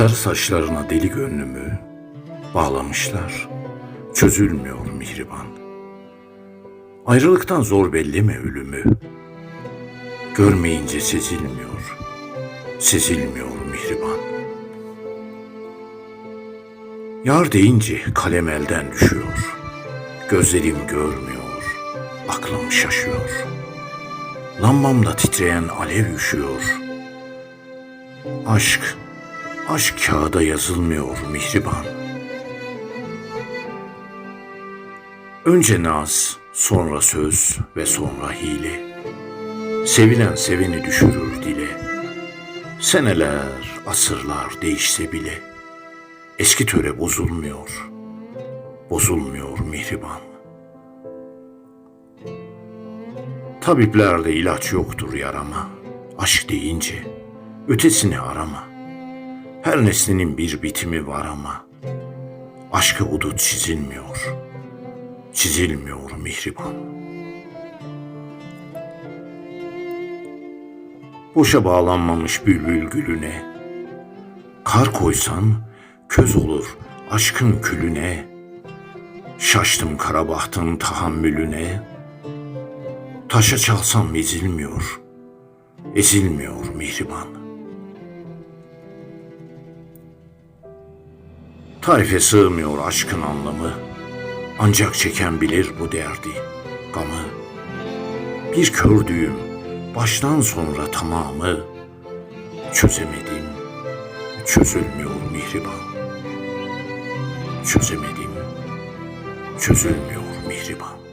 Sarı saçlarına deli gönlümü bağlamışlar. Çözülmüyor mihriban. Ayrılıktan zor belli mi ölümü? Görmeyince sezilmiyor. Sezilmiyor mihriban. Yar deyince kalem elden düşüyor. Gözlerim görmüyor. Aklım şaşıyor. Lambamda titreyen alev üşüyor. Aşk, aşk kağıda yazılmıyor mihriban. Önce naz, sonra söz ve sonra hile. Sevilen seveni düşürür dile. Seneler, asırlar değişse bile. Eski töre bozulmuyor. Bozulmuyor mihriban. Tabiplerde ilaç yoktur yarama. Aşk deyince ötesini arama. Her nesnenin bir bitimi var ama aşkı udut çizilmiyor. Çizilmiyor mihriban. Boşa bağlanmamış bülbül gülüne. Kar koysan köz olur aşkın külüne. Şaştım karabahtın tahammülüne. Taşa çalsam ezilmiyor. Ezilmiyor mihriban. Tarife sığmıyor aşkın anlamı. Ancak çeken bilir bu derdi, gamı. Bir kördüğüm, baştan sonra tamamı. Çözemedim, çözülmüyor mihriban. Çözemedim, çözülmüyor mihriban.